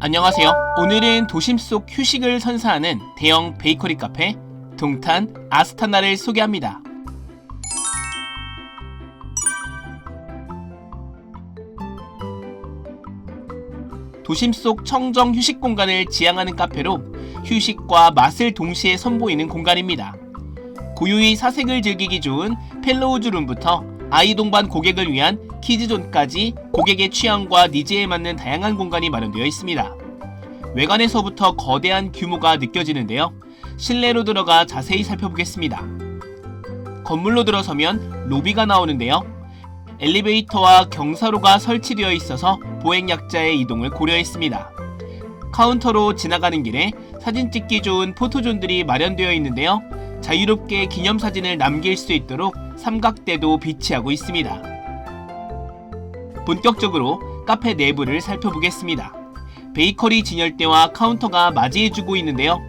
안녕하세요. 오늘은 도심 속 휴식을 선사하는 대형 베이커리 카페 동탄 아스타나를 소개합니다. 도심 속 청정 휴식 공간을 지향하는 카페로 휴식과 맛을 동시에 선보이는 공간입니다. 고유의 사색을 즐기기 좋은 펠로우즈 룸부터 아이 동반 고객을 위한 키즈존까지 고객의 취향과 니즈에 맞는 다양한 공간이 마련되어 있습니다. 외관에서부터 거대한 규모가 느껴지는데요. 실내로 들어가 자세히 살펴보겠습니다. 건물로 들어서면 로비가 나오는데요. 엘리베이터와 경사로가 설치되어 있어서 보행약자의 이동을 고려했습니다. 카운터로 지나가는 길에 사진 찍기 좋은 포토존들이 마련되어 있는데요. 자유롭게 기념사진을 남길 수 있도록 삼각대도 비치하고 있습니다. 본격적으로 카페 내부를 살펴보겠습니다. 베이커리 진열대와 카운터가 맞이해주고 있는데요.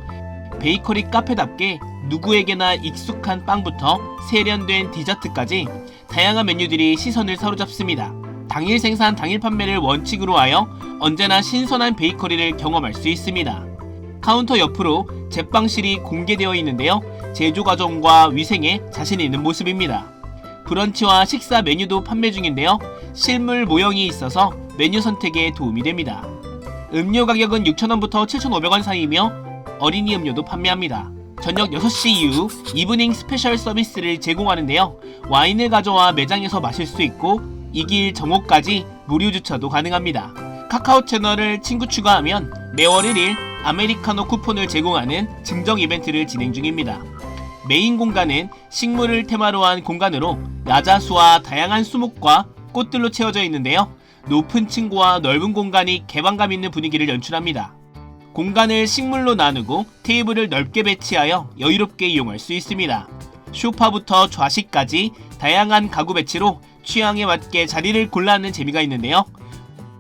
베이커리 카페답게 누구에게나 익숙한 빵부터 세련된 디저트까지 다양한 메뉴들이 시선을 사로잡습니다. 당일 생산 당일 판매를 원칙으로 하여 언제나 신선한 베이커리를 경험할 수 있습니다. 카운터 옆으로 제빵실이 공개되어 있는데요. 제조 과정과 위생에 자신 있는 모습입니다. 브런치와 식사 메뉴도 판매 중인데요. 실물 모형이 있어서 메뉴 선택에 도움이 됩니다. 음료 가격은 6,000원부터 7,500원 사이며 어린이 음료도 판매합니다. 저녁 6시 이후 이브닝 스페셜 서비스를 제공하는데요. 와인을 가져와 매장에서 마실 수 있고 이길 정오까지 무료 주차도 가능합니다. 카카오 채널을 친구 추가하면 매월 1일 아메리카노 쿠폰을 제공하는 증정 이벤트를 진행 중입니다. 메인 공간은 식물을 테마로 한 공간으로 야자수와 다양한 수목과 꽃들로 채워져 있는데요. 높은 층고와 넓은 공간이 개방감 있는 분위기를 연출합니다. 공간을 식물로 나누고 테이블을 넓게 배치하여 여유롭게 이용할 수 있습니다. 쇼파부터 좌식까지 다양한 가구 배치로 취향에 맞게 자리를 골라하는 재미가 있는데요.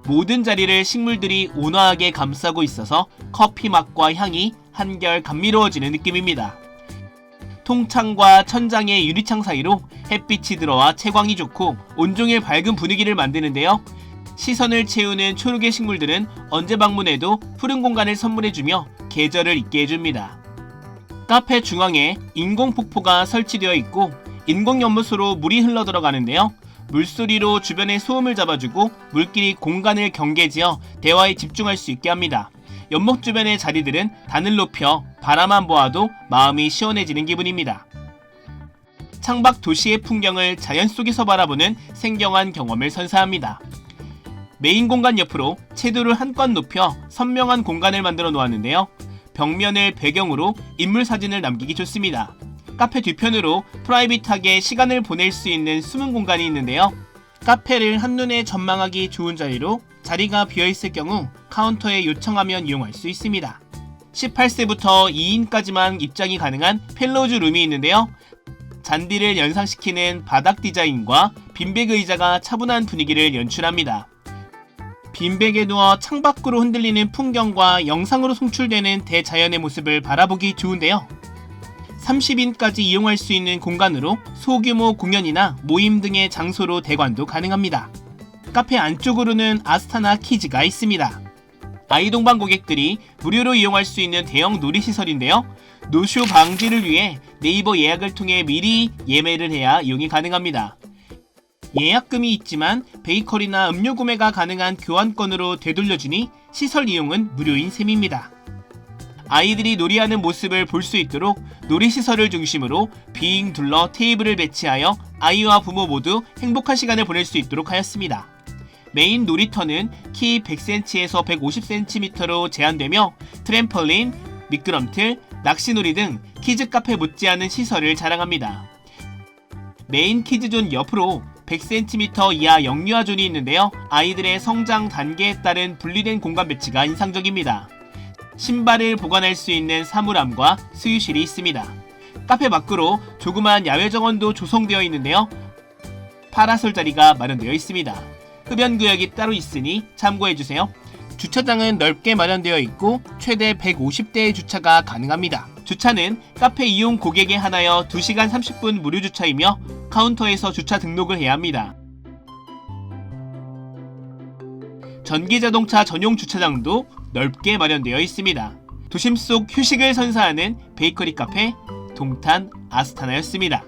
모든 자리를 식물들이 온화하게 감싸고 있어서 커피 맛과 향이 한결 감미로워지는 느낌입니다. 통창과 천장의 유리창 사이로 햇빛이 들어와 채광이 좋고 온종일 밝은 분위기를 만드는데요. 시선을 채우는 초록의 식물들은 언제 방문해도 푸른 공간을 선물해주며 계절을 잊게 해줍니다. 카페 중앙에 인공 폭포가 설치되어 있고 인공 연못으로 물이 흘러 들어가는데요. 물소리로 주변의 소음을 잡아주고 물길이 공간을 경계지어 대화에 집중할 수 있게 합니다. 연못 주변의 자리들은 단을 높여 바라만 보아도 마음이 시원해지는 기분입니다. 창밖 도시의 풍경을 자연 속에서 바라보는 생경한 경험을 선사합니다. 메인 공간 옆으로 채도를 한껏 높여 선명한 공간을 만들어 놓았는데요. 벽면을 배경으로 인물 사진을 남기기 좋습니다. 카페 뒤편으로 프라이빗하게 시간을 보낼 수 있는 숨은 공간이 있는데요. 카페를 한눈에 전망하기 좋은 자리로 자리가 비어있을 경우 카운터에 요청하면 이용할 수 있습니다. 18세부터 2인까지만 입장이 가능한 펠로즈 룸이 있는데요. 잔디를 연상시키는 바닥 디자인과 빈백 의자가 차분한 분위기를 연출합니다. 빈백에 누워 창밖으로 흔들리는 풍경과 영상으로 송출되는 대자연의 모습을 바라보기 좋은데요. 30인까지 이용할 수 있는 공간으로 소규모 공연이나 모임 등의 장소로 대관도 가능합니다. 카페 안쪽으로는 아스타나 키즈가 있습니다. 아이 동반 고객들이 무료로 이용할 수 있는 대형 놀이시설인데요. 노쇼 방지를 위해 네이버 예약을 통해 미리 예매를 해야 이용이 가능합니다. 예약금이 있지만 베이커리나 음료 구매가 가능한 교환권으로 되돌려주니 시설 이용은 무료인 셈입니다. 아이들이 놀이하는 모습을 볼 수 있도록 놀이시설을 중심으로 빙 둘러 테이블을 배치하여 아이와 부모 모두 행복한 시간을 보낼 수 있도록 하였습니다. 메인 놀이터는 키 100cm에서 150cm로 제한되며 트램펄린, 미끄럼틀, 낚시놀이 등 키즈 카페 못지않은 시설을 자랑합니다. 메인 키즈존 옆으로 100cm 이하 영유아 존이 있는데요. 아이들의 성장 단계에 따른 분리된 공간 배치가 인상적입니다. 신발을 보관할 수 있는 사물함과 수유실이 있습니다. 카페 밖으로 조그만 야외 정원도 조성되어 있는데요. 파라솔 자리가 마련되어 있습니다. 흡연 구역이 따로 있으니 참고해 주세요. 주차장은 넓게 마련되어 있고 최대 150대의 주차가 가능합니다. 주차는 카페 이용 고객에 한하여 2시간 30분 무료 주차이며 카운터에서 주차 등록을 해야 합니다. 전기 자동차 전용 주차장도 넓게 마련되어 있습니다. 도심 속 휴식을 선사하는 베이커리 카페 동탄 아스타나였습니다.